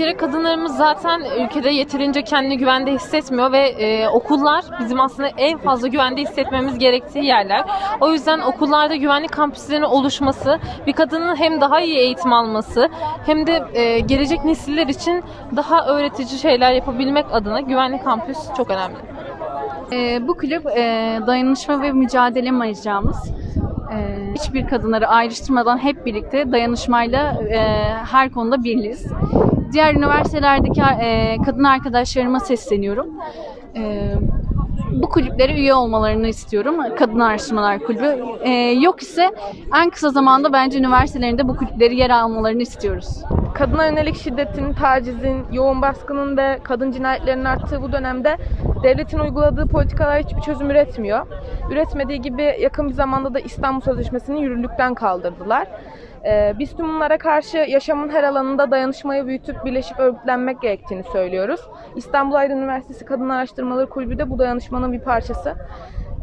Kere kadınlarımız zaten ülkede yeterince kendini güvende hissetmiyor ve e, okullar bizim aslında en fazla güvende hissetmemiz gerektiği yerler. O yüzden okullarda güvenlik kampüslerinin oluşması, bir kadının hem daha iyi eğitim alması hem de e, gelecek nesiller için daha öğretici şeyler yapabilmek adına güvenlik kampüs çok önemli. Ee, bu kulüp e, dayanışma ve mücadele mecramız. Ee, hiçbir kadınları ayrıştırmadan hep birlikte dayanışmayla e, her konuda birliyiz. Diğer üniversitelerdeki e, kadın arkadaşlarıma sesleniyorum. Ee, bu kulüplere üye olmalarını istiyorum. Kadın Araştırmalar Kulübü. Ee, yok ise en kısa zamanda bence üniversitelerinde bu kulüpleri yer almalarını istiyoruz. kadına yönelik şiddetin, tacizin, yoğun baskının ve kadın cinayetlerinin arttığı bu dönemde devletin uyguladığı politikalar hiçbir çözüm üretmiyor. Üretmediği gibi yakın bir zamanda da İstanbul Sözleşmesi'ni yürürlükten kaldırdılar. Ee, biz tüm bunlara karşı yaşamın her alanında dayanışmayı büyütüp birleşip örgütlenmek gerektiğini söylüyoruz. İstanbul Aydın Üniversitesi Kadın Araştırmaları Kulübü de bu dayanışmanın bir parçası.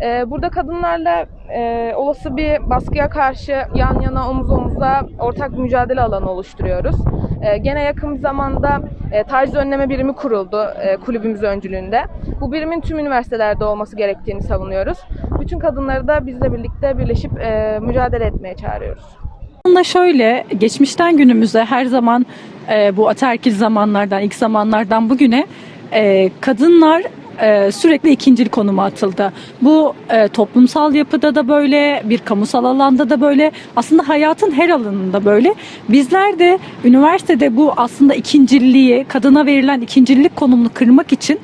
Ee, burada kadınlarla e, olası bir baskıya karşı yan yana omuz omuza ortak mücadele alanı oluşturuyoruz. Ee, gene yakın bir zamanda e, taciz önleme birimi kuruldu e, kulübümüz öncülüğünde. Bu birimin tüm üniversitelerde olması gerektiğini savunuyoruz. Bütün kadınları da bizle birlikte birleşip e, mücadele etmeye çağırıyoruz. Aslında şöyle geçmişten günümüze her zaman e, bu ataerkil zamanlardan ilk zamanlardan bugüne e, kadınlar e, sürekli ikincil konuma atıldı. Bu e, toplumsal yapıda da böyle, bir kamusal alanda da böyle, aslında hayatın her alanında böyle. Bizler de üniversitede bu aslında ikincilliği, kadına verilen ikincillik konumunu kırmak için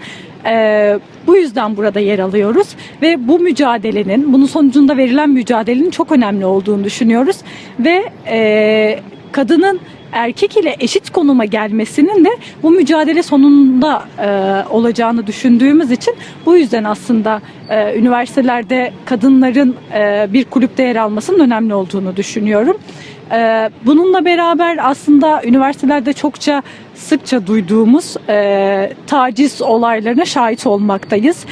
e, bu yüzden burada yer alıyoruz ve bu mücadelenin, bunun sonucunda verilen mücadelenin çok önemli olduğunu düşünüyoruz ve e, kadının erkek ile eşit konuma gelmesinin de bu mücadele sonunda e, olacağını düşündüğümüz için bu yüzden aslında e, üniversitelerde kadınların e, bir kulüpte yer almasının önemli olduğunu düşünüyorum. E, bununla beraber aslında üniversitelerde çokça sıkça duyduğumuz e, taciz olaylarına şahit olmaktayız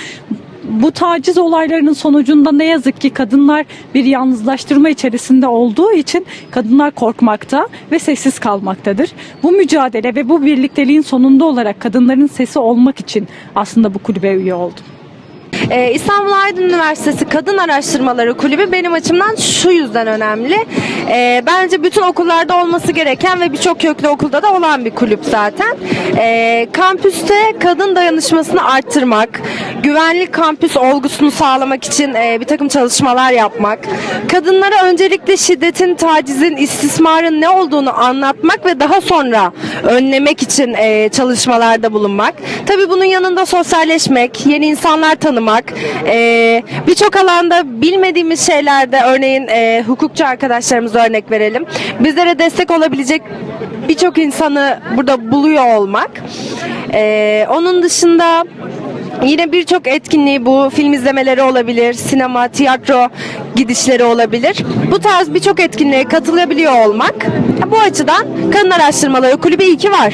bu taciz olaylarının sonucunda ne yazık ki kadınlar bir yalnızlaştırma içerisinde olduğu için kadınlar korkmakta ve sessiz kalmaktadır. Bu mücadele ve bu birlikteliğin sonunda olarak kadınların sesi olmak için aslında bu kulübe üye oldum. Ee, İstanbul Aydın Üniversitesi Kadın Araştırmaları Kulübü benim açımdan şu yüzden önemli. Ee, bence bütün okullarda olması gereken ve birçok köklü okulda da olan bir kulüp zaten. Ee, kampüste kadın dayanışmasını arttırmak, güvenlik kampüs olgusunu sağlamak için e, bir takım çalışmalar yapmak, kadınlara öncelikle şiddetin, tacizin, istismarın ne olduğunu anlatmak ve daha sonra önlemek için e, çalışmalarda bulunmak. Tabii bunun yanında sosyalleşmek, yeni insanlar tanımak, e, birçok alanda bilmediğimiz şeylerde örneğin e, hukukçu arkadaşlarımıza örnek verelim. Bizlere destek olabilecek birçok insanı burada buluyor olmak. E, onun dışında Yine birçok etkinliği bu film izlemeleri olabilir, sinema, tiyatro gidişleri olabilir. Bu tarz birçok etkinliğe katılabiliyor olmak bu açıdan Kadın Araştırmaları Kulübü iyi ki var.